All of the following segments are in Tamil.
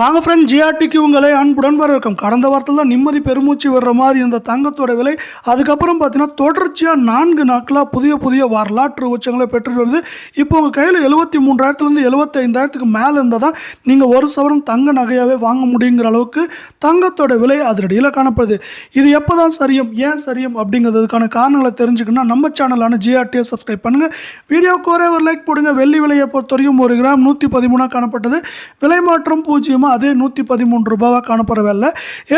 வாங்க ஃப்ரெண்ட் ஜிஆர்டிக்கு உங்களை அன்புடன் வரவேற்கும். கடந்த வாரத்தில் தான் நிம்மதி பெருமூச்சு வர்ற மாதிரி இந்த தங்கத்தோட விலை அதுக்கப்புறம் பார்த்தீங்கன்னா தொடர்ச்சியாக நான்கு நாட்களாக புதிய புதிய வரலாற்று உச்சங்களை பெற்று வருது. இப்போ உங்கள் கையில் எழுபத்தி மூன்றாயிரத்துலேருந்து எழுபத்தைந்தாயிரத்துக்கு மேலே இருந்தால் தான் நீங்கள் ஒரு சவரம் தங்க நகையாகவே வாங்க முடியுங்கிற அளவுக்கு தங்கத்தோட விலை அதனடியில் காணப்படுது. இது எப்போ தான் சரியும் ஏன் சரியும் அப்படிங்கிறதுக்கான காரணங்களை தெரிஞ்சுக்கணும்னா நம்ம சேனலான ஜிஆர்டியை சப்ஸ்கிரைப் பண்ணுங்கள் வீடியோக்கு ஒரே ஒரு லைக் போடுங்க. வெள்ளி விலையை பொறுத்த வரைக்கும் ஒரு கிராம் நூற்றி பதிமூணாக காணப்பட்டது. விலை மாற்றம் பூஜ்ஜியம் மொத்தமாக அதே நூற்றி பதிமூன்று ரூபாவாக காணப்படவில்லை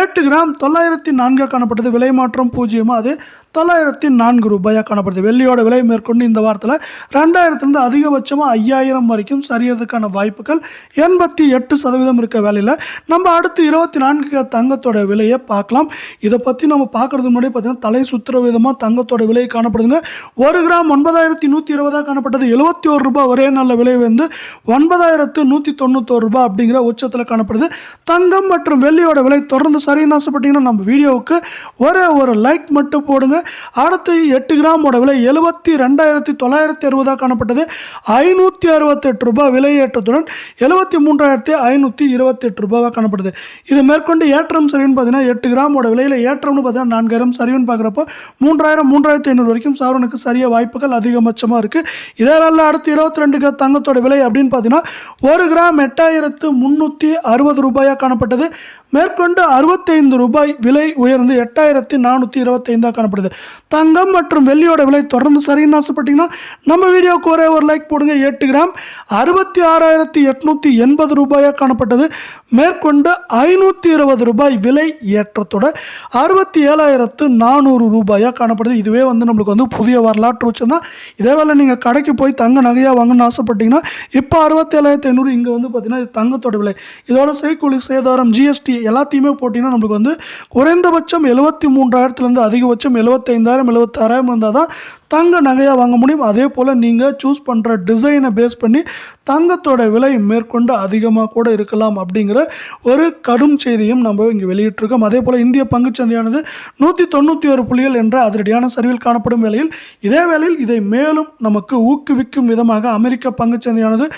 எட்டு கிராம் தொள்ளாயிரத்தி நான்காக காணப்பட்டது. விலை மாற்றம் பூஜ்ஜியமாக அது தொள்ளாயிரத்தி நான்கு ரூபாயாக காணப்படுது. வெள்ளியோட விலை மேற்கொண்டு இந்த வாரத்தில் ரெண்டாயிரத்துலேருந்து அதிகபட்சமாக ஐயாயிரம் வரைக்கும் சரியறதுக்கான வாய்ப்புகள் எண்பத்தி எட்டு சதவீதம் இருக்க வேலையில் நம்ம அடுத்து இருபத்தி நான்கு தங்கத்தோட விலையை பார்க்கலாம். இதை பற்றி நம்ம பார்க்குறது முன்னாடி பார்த்தீங்கன்னா தலை சுற்றுற விதமாக தங்கத்தோட விலை காணப்படுதுங்க. ஒரு கிராம் ஒன்பதாயிரத்தி நூற்றி இருபதாக காணப்பட்டது. எழுபத்தி ஒரு ரூபாய் ஒரே நல்ல விலை வந்து ஒன்பதாயிரத்து நூற்றி தொண்ணூத்தோரு ரூபாய் அப்படிங்கிற உச்சத்தில் காணப்படுது. தங்கம் மற்றும் வெள்ளியோட விலை தொடர்ந்து சரின்னு ஆசைப்பட்டீங்கன்னா நம்ம வீடியோவுக்கு ஒரே ஒரு லைக் மட்டும் போடுங்க. அடுத்து எட்டு கிராமோட விலை எழுபத்தி ரெண்டாயிரத்தி தொள்ளாயிரத்தி அறுபதாக காணப்பட்டது. ஐநூற்றி அறுபத்தெட்டு ரூபாய் விலையேற்றத்துடன் எழுபத்தி மூன்றாயிரத்தி ஐநூற்றி இருபத்தெட்டு ரூபாவாக காணப்படுது. இது மேற்கொண்டு ஏற்றம் சரிவுன்னு பார்த்தீங்கன்னா எட்டு கிராமோட விலையில் ஏற்றம்னு பார்த்தீங்கன்னா நான்காயிரம் சரிவுன்னு பார்க்குறப்போ மூன்றாயிரம் மூன்றாயிரத்தி ஐநூறு வரைக்கும் சவரனுக்கு சரிய வாய்ப்புகள் அதிகபட்சமாக இருக்குது இதே வேலை அடுத்து இருபத்தி ரெண்டு தங்கத்தோட விலை அப்படின்னு பார்த்தீங்கன்னா ஒரு கிராம் எட்டாயிரத்து முந்நூற்றி அறுபது ரூபாயாக காணப்பட்டது. மேற்கொண்டு அறுபத்தைந்து ரூபாய் விலை உயர்ந்து எட்டாயிரத்தி நானூற்றி இருபத்தைந்தாக காணப்படுது. தங்கம் மற்றும் வெள்ளியோட விலை தொடர்ந்து சரின்னு ஆசைப்பட்டீங்கன்னா நம்ம வீடியோக்கு ஒரே ஒரு லைக் போடுங்க. எட்டு கிராம் அறுபத்தி ஆறாயிரத்தி எட்நூற்றி எண்பது ரூபாயாக காணப்பட்டது. மேற்கொண்டு ஐநூற்றி இருபது ரூபாய் விலை ஏற்றத்தோட அறுபத்தி ஏழாயிரத்து நானூறு ரூபாயாக காணப்படுது. இதுவே வந்து நம்மளுக்கு வந்து புதிய வரலாற்று உச்சம் தான். இதே வேளை நீங்கள் கடைக்கு போய் தங்க நகையாக வாங்கணும்னு ஆசைப்பட்டீங்கன்னா இப்போ அறுபத்தி ஏழாயிரத்தி ஐநூறு இங்கே வந்து பார்த்தீங்கன்னா இது தங்கத்தோட விலை. இதோட செய்கூலி சேதாரம் ஜிஎஸ்டி எல்லாத்தையுமே போட்டிங்கன்னா நம்மளுக்கு வந்து குறைந்தபட்சம் எழுபத்தி மூன்றாயிரத்துலேருந்து அதிகபட்சம் எழுபத்தைந்தாயிரம் எழுபத்தாறாயிரம் இருந்தால் தான் தங்க நகையாக வாங்க முடியும். அதே போல் நீங்கள் சூஸ் பண்ணுற டிசைனை பேஸ் பண்ணி தங்கத்தோட விலை மேற்கொண்டு அதிகமாக கூட இருக்கலாம் அப்படிங்கிற ஒரு கடும் செய்தியும் நம்ம இங்கே வெளியிட்டிருக்கோம். அதே போல் இந்திய பங்குச்சந்தையானது நூற்றி தொண்ணூற்றி ஒரு புள்ளிகள் என்ற அதிரடியான சரிவில் காணப்படும் வேளையில் இதே வேளையில் இதை மேலும் நமக்கு ஊக்குவிக்கும் விதமாக அமெரிக்க பங்குச்சந்தையானது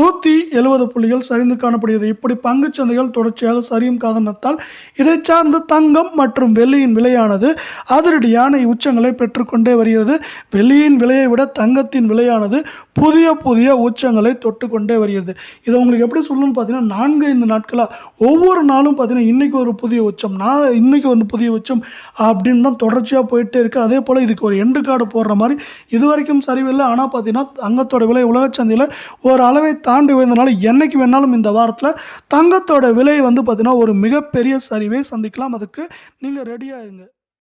நூற்றி எழுபது புள்ளிகள் சரிந்து காணப்படுகிறது. இப்படி பங்குச்சந்தைகள் தொடர்ச்சியாக சரியும் காரணத்தால் இதை சார்ந்த தங்கம் மற்றும் வெள்ளியின் விலையானது அதிரடியான உச்சங்களை பெற்றுக்கொண்டே வருகிறது. வெள்ளியின் விலையை விட தங்கத்தின் விலையானது புதிய புதிய உச்சங்களை தொட்டுக்கொண்டே வருகிறது. இதை உங்களுக்கு எப்படி சொல்லணும்னு பார்த்தீங்கன்னா நான்கு ஐந்து நாட்களாக ஒவ்வொரு நாளும் பார்த்தீங்கன்னா இன்றைக்கி ஒரு புதிய உச்சம் நான் இன்றைக்கி ஒரு புதிய உச்சம் அப்படின்னு தான் தொடர்ச்சியாக போயிட்டே இருக்குது அதே போல் இதுக்கு ஒரு எண்டு கார்டு போடுற மாதிரி இது வரைக்கும் சரிவில்லை. ஆனால் பார்த்தீங்கன்னா தங்கத்தோட விலை உலக சந்தையில் ஒரு அளவை தாண்டி உயர்ந்தனால என்றைக்கு வேணாலும் இந்த வாரத்தில் தங்கத்தோட விலை வந்து பார்த்தீங்கன்னா ஒரு மிகப்பெரிய சரிவை சந்திக்கலாம். அதுக்கு நீங்கள் ரெடியாக இருங்க.